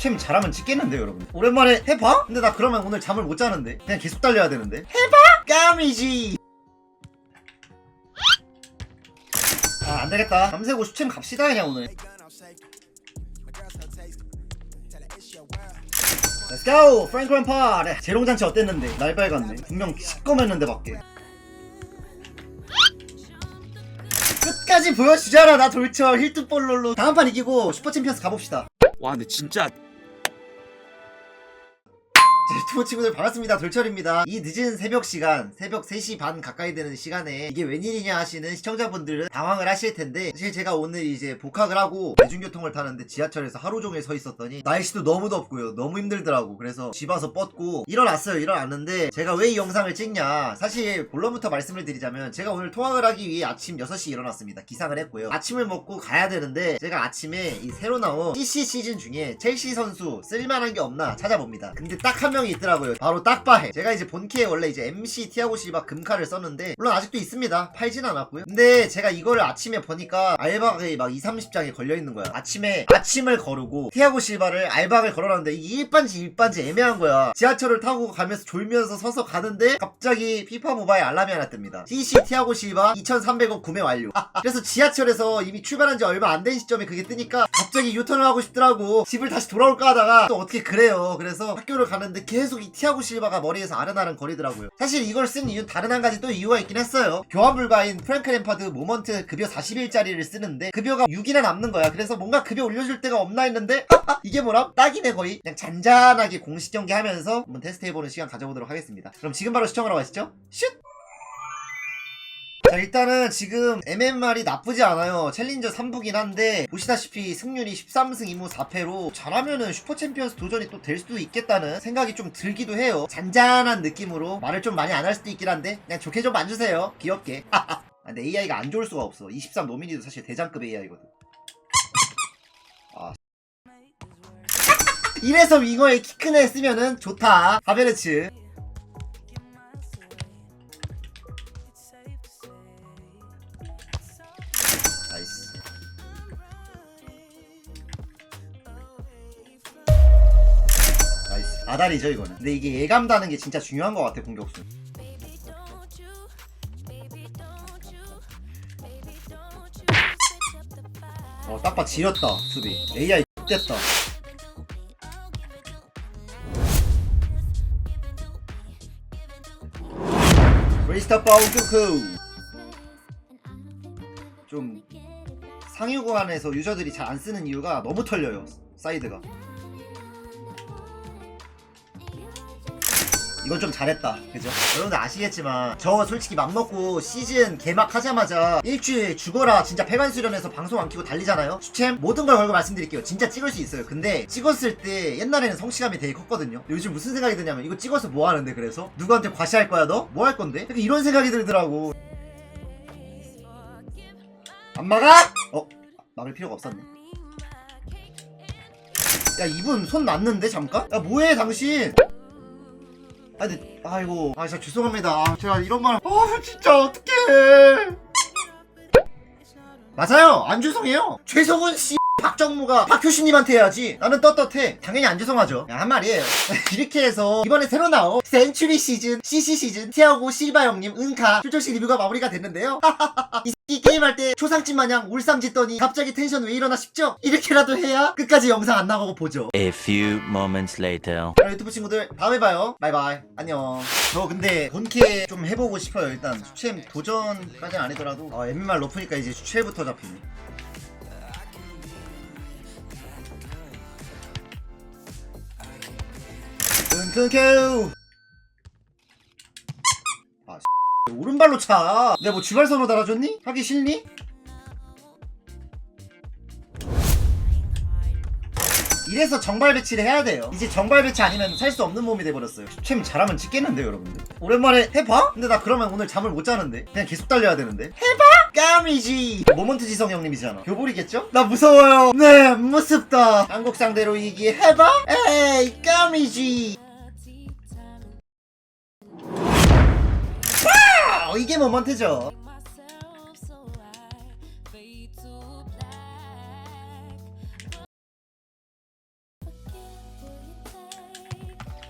슈챔 잘하면 찍겠는데 여러분 오랜만에 해봐? 근데 나 그러면 오늘 잠을 못 자는데 그냥 계속 달려야 되는데 해봐? 까미지 아 안되겠다 밤새고 슈챔 갑시다 그냥 오늘 Let's go! 프랭크 램파! 네, 재롱잔치 어땠는데? 날 빨갔네. 분명 시꺼맸는데 밖에. 끝까지 보여주잖아, 나 돌철 힐트볼롤로. 다음 판 이기고 슈퍼챔피언스 가봅시다. 와 근데 진짜 자, to 유튜브 친구들 반갑습니다. 돌철입니다. 이 늦은 새벽 시간, 새벽 3시 반 가까이 되는 시간에 이게 웬일이냐 하시는 시청자분들은 당황을 하실 텐데 사실 제가 오늘 이제 복학을 하고 대중교통을 타는데 지하철에서 하루 종일 서 있었더니 날씨도 너무 덥고요. 너무 힘들더라고. 그래서 집 와서 뻗고 일어났어요. 일어났는데 제가 왜 이 영상을 찍냐. 사실 본론부터 말씀을 드리자면 제가 오늘 통학을 하기 위해 아침 6시 일어났습니다. 기상을 했고요. 아침을 먹고 가야 되는데 제가 아침에 이 새로 나온 CC 시즌 중에 첼시 선수 쓸만한 게 없나 찾아봅니다. 근데 딱 한 명이 있더라고요. 바로 딱바해. 제가 이제 본캐에 원래 이제 MC 티아고 실바 금카를 썼는데 물론 아직도 있습니다. 팔진 않았고요. 근데 제가 이거를 아침에 보니까 알박이 막 2, 30장이 걸려 있는 거야. 아침에 아침을 거르고 티아고 실바를 알박을 걸어놨는데 이게 일반지 일반지 애매한 거야. 지하철을 타고 가면서 졸면서 서서 가는데 갑자기 피파 모바일 알람이 하나 뜹니다. CC 티아고 실바 2,300원 구매 완료. 그래서 지하철에서 이미 출발한 지 얼마 안 된 시점에 그게 뜨니까 갑자기 유턴을 하고 싶더라고. 집을 다시 돌아올까 하다가 또 어떻게 그래요. 그래서 학교를 가는데 계속 이 티아고 실바가 머리에서 아른아른 거리더라고요. 사실 이걸 쓴 이유는 다른 한 가지 또 이유가 있긴 했어요. 교환 불가인 프랭크 램파드 모먼트 급여 40일짜리를 쓰는데 급여가 6이나 남는 거야. 그래서 뭔가 급여 올려줄 데가 없나 했는데 이게 뭐람? 딱이네 거의. 그냥 잔잔하게 공식 경기 하면서 한번 테스트해보는 시간 가져보도록 하겠습니다. 그럼 지금 바로 시청하러 가시죠. 슛! 자 일단은 지금 MMR이 나쁘지 않아요. 챌린저 3부긴 한데 보시다시피 승률이 13승 2무 4패로 잘하면은 슈퍼 챔피언스 도전이 또 될 수도 있겠다는 생각이 좀 들기도 해요. 잔잔한 느낌으로 말을 좀 많이 안 할 수도 있긴 한데 그냥 좋게 좀 봐주세요. 귀엽게. 아, 근데 AI가 안 좋을 수가 없어. 23 노미니도 사실 대장급 AI거든. 아. 이래서 윙어에 키큰 애 쓰면은 좋다. 하베르츠 아다리죠 이거는. 근데 이게 예감 다는 게 진짜 중요한 것 같아 공격수. 어 딱봐 지렸다 수비. AI 됐다. 브리스타 파우크크. 좀 상위 구간에서 유저들이 잘 안 쓰는 이유가 너무 털려요 사이드가 이건 좀 잘했다 그죠? 여러분들 아시겠지만 저 솔직히 맘먹고 시즌 개막하자마자 일주일 죽어라 진짜 폐관 수련해서 방송 안 키고 달리잖아요 수챔 모든 걸 걸고 말씀드릴게요 진짜 찍을 수 있어요 근데 찍었을 때 옛날에는 성취감이 되게 컸거든요 요즘 무슨 생각이 드냐면 이거 찍어서 뭐 하는데 그래서? 누구한테 과시할 거야 너? 뭐 할 건데? 약간 이런 생각이 들더라고 안 막아? 어? 막을 필요가 없었네 야 이분 손 났는데 잠깐? 야 뭐해 당신 아 근데 아이고. 아 진짜 죄송합니다. 제가 이런 말아 진짜 어떡해. 맞아요. 안 죄송해요. 최성훈 씨 박정무가 박효신님한테 해야지. 나는 떳떳해. 당연히 안 죄송하죠. 야, 한 말이에요. 이렇게 해서 이번에 새로 나온 센츄리 시즌 CC 시즌 티아고 실바 형님 은카 출전식 리뷰가 마무리가 됐는데요 게임할 때 초상집 마냥 울상 짓더니 갑자기 텐션 왜 일어나 싶죠? 이렇게라도 해야 끝까지 영상 안 나가고 보죠. A few moments later. 그럼 유튜브 친구들 다음에 봐요. 바이바이. 안녕. 저 근데 본캐 좀 해보고 싶어요. 일단 수챔 도전까지는 아니더라도. 어, MMR 높으니까 이제 수체부터 잡히네. 끙끙끙 아 X, 오른발로 차 내가 뭐 주발선호 달아줬니? 하기 싫니? 이래서 정발 배치를 해야 돼요. 이제 정발 배치 아니면 살 수 없는 몸이 돼버렸어요. 챔 잘하면 찍겠는데 여러분들. 오랜만에 해봐? 근데 나 그러면 오늘 잠을 못 자는데. 그냥 계속 달려야 되는데. 해봐? 까미지. 모먼트 지성 형님이잖아. 교볼이겠죠? 나 무서워요. 네, 무섭다. 한국 상대로 이기 해봐? 에이, 까미지. 와! 이게 모먼트죠.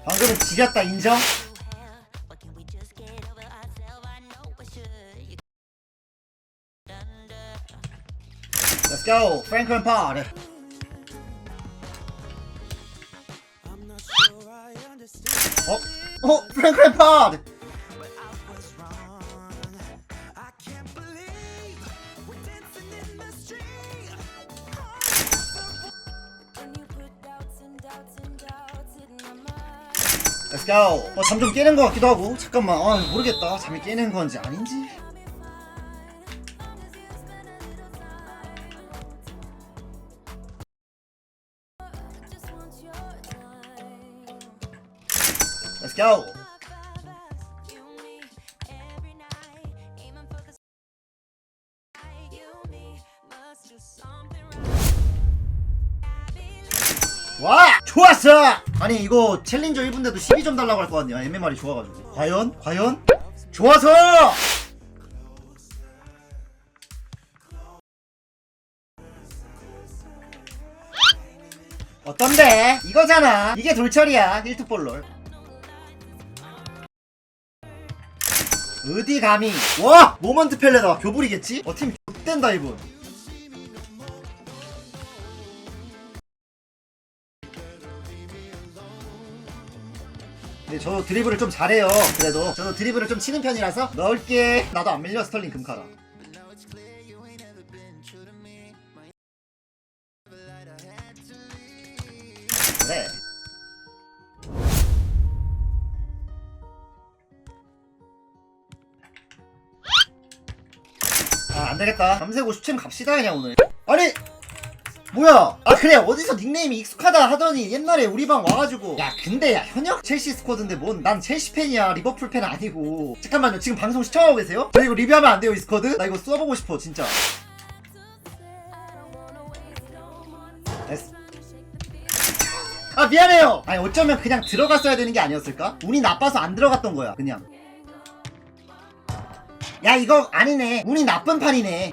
방금은 지렸다 인정? Go, Franklin Pod. 어? 어? Franklin Pod! Go. 어, 잠좀 깨는 것 같기도 하고. 잠깐만. 아, 모르겠다. 잠이 깨는 건지 아닌지. Let's go. 좋았어! 아니 이거 챌린저 1분대도 12점 달라고 할거 같네요 MMR이 좋아가지고 과연? 과연? 좋아서! 어떤데? 이거잖아 이게 돌철이야 1투볼롤 어디 감히 와! 모먼트 펠레다 교불이겠지? 어팀 X된다 이분 근데 저도 드리블을 좀 잘해요. 그래도 저도 드리블을 좀 치는 편이라서 넣을게. 나도 안 밀려 스털링 금카라. 그래. 아 안 되겠다. 밤새 50챔 갑시다 그냥 오늘. 아니 뭐야? 아 그래 어디서 닉네임이 익숙하다 하더니 옛날에 우리 방 와가지고 야 근데 야 현역 첼시 스쿼드인데 뭔 난 첼시 팬이야 리버풀 팬 아니고 잠깐만요 지금 방송 시청하고 계세요? 저 이거 리뷰하면 안 돼요 이 스쿼드? 나 이거 써보고 싶어 진짜 됐어. 아 미안해요 아니 어쩌면 그냥 들어갔어야 되는 게 아니었을까? 운이 나빠서 안 들어갔던 거야 그냥 야 이거 아니네 운이 나쁜 판이네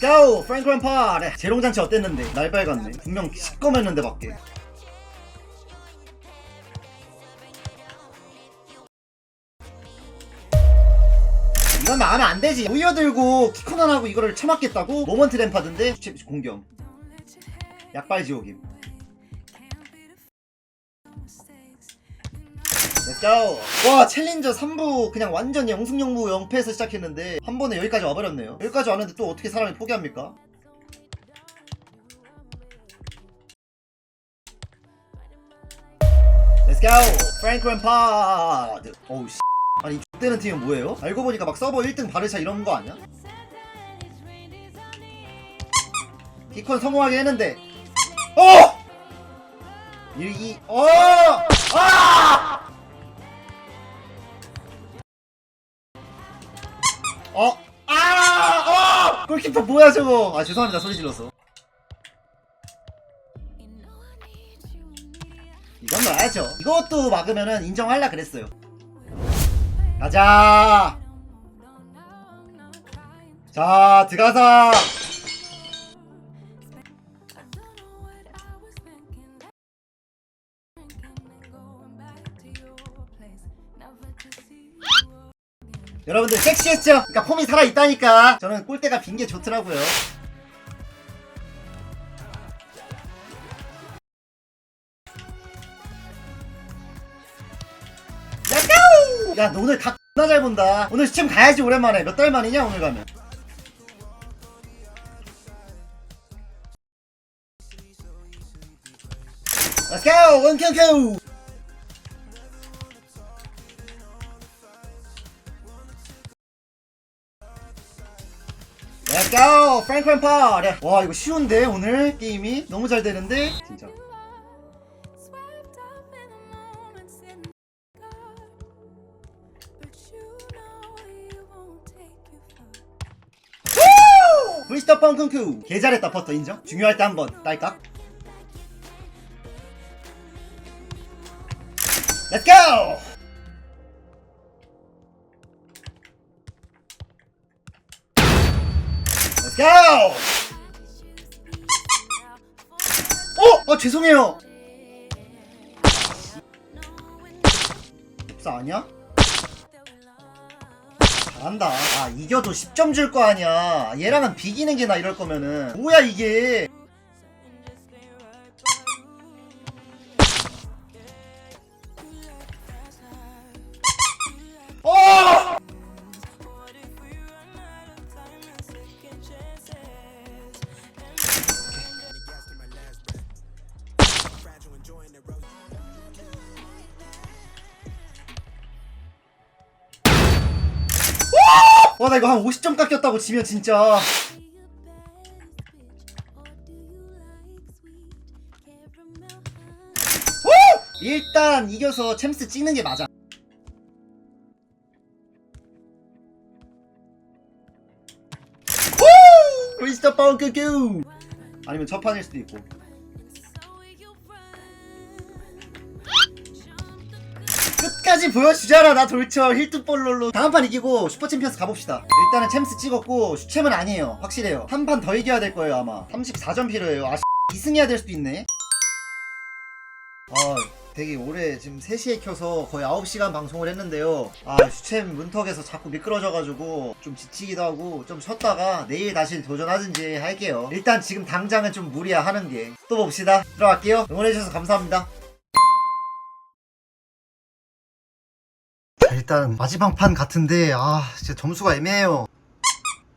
Go! 프랭클린 파리 재롱장치 어땠는데? 날 빨갛네 분명 시꺼맸는데 밖에. 이건 나가면 안 되지. 우이어 들고 키코난하고 이거를 처맞겠다고? 모먼트 램파드인데? 치- 공격. 약발 지옥임 Go! 와 챌린저 3부 그냥 완전 영승영무 영패에서 시작했는데 한 번에 여기까지 와버렸네요 여기까지 왔는데 또 어떻게 사람이 포기합니까? Let's go! 프랭클린 파드 어우 씨 아니 이 X되는 팀은 뭐예요? 알고 보니까 막 서버 1등 바르샤 이런 거 아니야? 디콘 성공하게 했는데 어! 1, 2, 어! 아! 어? 아! 어! 골키퍼 뭐야 저거? 아 죄송합니다 소리 질렀어. 이건 넣어야죠. 이것도 막으면은 인정할라 그랬어요. 가자. 자 들어가자. 여러분들 섹시했죠? 그러니까 폼이 살아있다니까 저는 골대가 빈 게 좋더라고요 렛츠고! 야, 너 오늘 각 X나 잘 본다. 오늘 시험 가야지, 오랜만에. 몇 달 만이냐, 오늘 가면. 렛츠고! 원큐큐! Let's go! 프랭크 램파드! 와 이거 쉬운데 오늘 게임이? 너무 잘 되는데? 진짜. 브리스터 펑크큐 개 잘했다 퍼터 인정? 중요할 때 한번 딸깍! Let's go! 어! 어 죄송해요 복사 아니야? 잘한다 아 이겨도 10점 줄 거 아니야 얘랑은 비기는 게 나 이럴 거면은 뭐야 이게 와 나 이거 한 50점 깎였다고 지면 진짜. 일단 이겨서 챔스 찍는 게 맞아. 크리스터 펑크큐! 아니면 첫 판일 수도 있고 끝까지 보여주자라 나 돌처 힐트볼롤로 다음 판 이기고 슈퍼 챔피언스 가봅시다. 일단은 챔스 찍었고 슈챔은 아니에요. 확실해요. 한 판 더 이겨야 될 거예요 아마. 34점 필요해요. 아 2승해야 될 수도 있네. 아 되게 오래 지금 3시에 켜서 거의 9시간 방송을 했는데요. 아 슈챔 문턱에서 자꾸 미끄러져가지고 좀 지치기도 하고 좀 쉬었다가 내일 다시 도전하든지 할게요. 일단 지금 당장은 좀 무리야 하는 게. 또 봅시다. 들어갈게요. 응원해주셔서 감사합니다 일단 마지막 판 같은데 아 진짜 점수가 애매해요.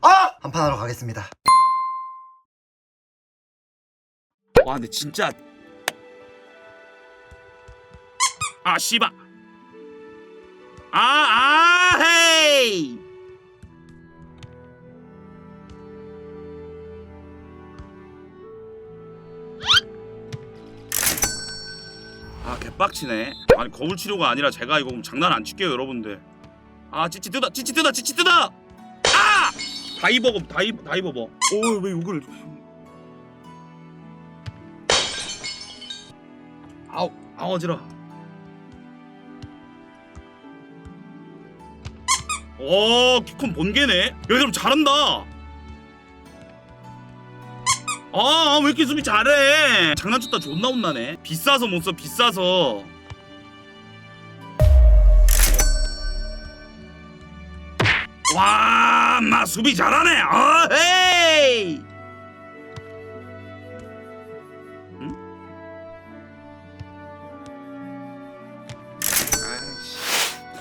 아! 한판 하러 가겠습니다. 와 근데 진짜. 아 씨발. 아아 헤이 개빡치네. 아니 거울 치료가 아니라 제가 이거 그럼 장난 안 칠게요 여러분들. 아 찌찌 뜯어 찌찌 뜯어 찌찌 뜯어! 아! 다이버거 다이 다이버버 오왜 욕을 아우 아우 어지러. 오 키콘 본게네? 얘들 잘한다 아 왜 이렇게 수비 잘해 장난쳤다 존나 혼나네. 비싸서 못 써 비싸서. 와 마 수비 잘하네. 아 헤이!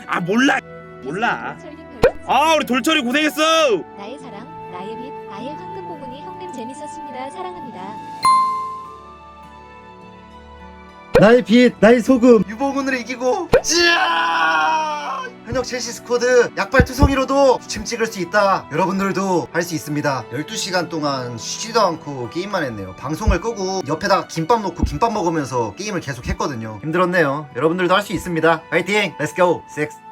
아 몰라. 몰라. 아 우리 돌철이 고생했어. 나의 사랑, 나의 빛, 나의 재밌었습니다. 사랑합니다. 나의 빛, 나의 소금, 유봉훈으로 이기고, 찌야! 현역 첼시 스쿼드 약발 투성이로도 침 찍을 수 있다. 여러분들도 할 수 있습니다. 12시간 동안 쉬지도 않고 게임만 했네요. 방송을 끄고 옆에다가 김밥 놓고 김밥 먹으면서 게임을 계속 했거든요. 힘들었네요. 여러분들도 할 수 있습니다. 파이팅! 렛츠고! 6